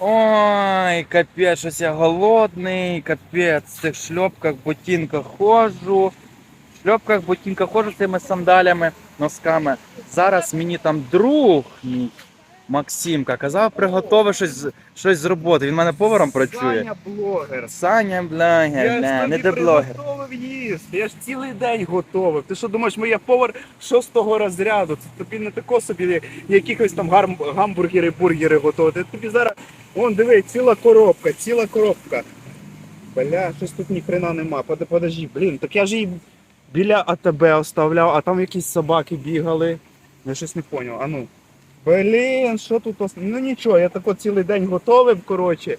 Ой, капець, щось я голодний, капець, в цих шльопках, ботинках ходжу. В шльопках, ботинках ходжу з цими сандалями, носками. Зараз мені там друг мій Максимка казав, приготовив щось, щось з роботи. Він мене поваром працює. Саня блогер. Саня, блогер, Я бля, не де блогер. приготовив їсти. Я ж цілий день готовив. Ти що думаєш, моя повар шостого розряду? Це тобі не тако собі якихось там гарм- гамбургери, бургери готувати. Тобі зараз, вон диви, ціла коробка, ціла коробка. Бля, щось тут ніхрена нема. Подожди, блін, так я ж її біля АТБ оставляв, а там якісь собаки бігали. Я щось не зрозумів. А ну. Блін, що тут? ос- Ну нічого, я тако цілий день готовив, коротше.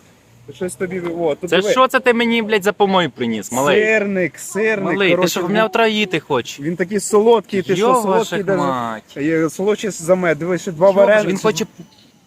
Щось тобі. О, тут Це диви. що це ти мені, блядь, за помой приніс, малий? Сирник, сирник. Малий, ти коротше, що в він- мене отравити хочеш? Він такий солодкий, ти що Йо, солодкий ваша даже. мать. Є Солодший за мед. Дивись, ще два Йо. Він хоче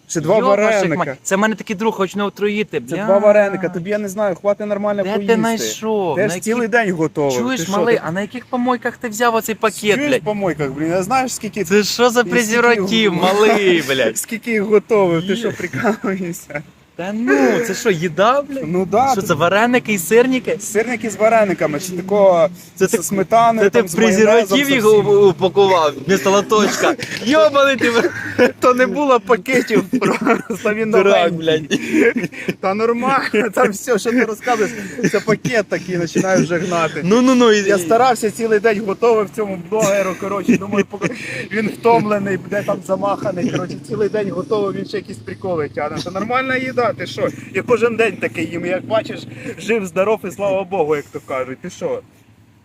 ще два Йо, вареника. Це в мене такий друг, хоче не отруїти. Це два вареника. Тобі я не знаю, хватить нормально Де поїсти. ти знайшов? Ти На ж яких- цілий день готовий. Чуєш, ти що, малий, ти а на яких помойках ти взяв оцей пакет, чуєш блядь? помойках, блін, а знаєш скільки Це що за презерватив, малий, блядь? скільки їх готовив, ти що прикалуєшся? Та ну, це що, їда, блядь? Ну да, Що це вареники і сирники? сирники з варениками, чи такого Це ти- сметаною, Це ти презерватив їх упакував вмісто лоточка. Йобаний ти То не було пакетів, просто він дурак, блядь. Та нормально, там все, що ти розказуєш, це пакет такий, починаю вже гнати. Ну ну ну Я старався цілий день готовий в цьому блогеру. Коротше, думаю, поки він втомлений, буде там замаханий. Коротше, цілий день готовий, він ще якісь приколи тягне. Це нормальна їда, ти що? Я кожен день таке їм. Як бачиш, жив, здоров і слава Богу, як то кажуть. Ти що?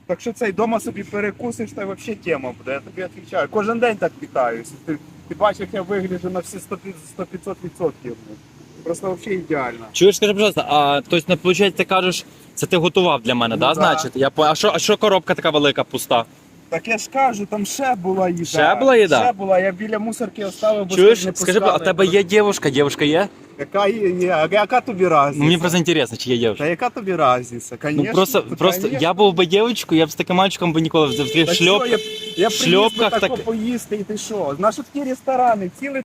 Так що цей дома собі перекусиш, та й взагалі тема буде. Я тобі відповідаю. Кожен день так питаюся. Ти, бачиш, як я вигляджу на всі 100-500 відсотків. Просто взагалі ідеально. Чуєш, скажи, пожалуйста, а тобто, не виходить, ти кажеш, це ти готував для мене, Ну да, да. значить? Я по- а що, а що коробка така велика, пуста? Так я ж кажу, там ще була їда. Ще була їда? Ще була, я біля мусорки оставив, бо Чуєш, не скажи, а в тебе є дівчинка, дівчинка є? Яка є? А яка тобі разниця? Ну, мені просто цікаво, чи є. Та яка тобі разниця? Ну просто, та, просто конечно. я був би дівчинкою, я б з таким мальчиком би ніколи в таких Та шльопках. я, я шльопках приїзд би тако так- поїсти, і ти що? Наші такі ресторани, цілий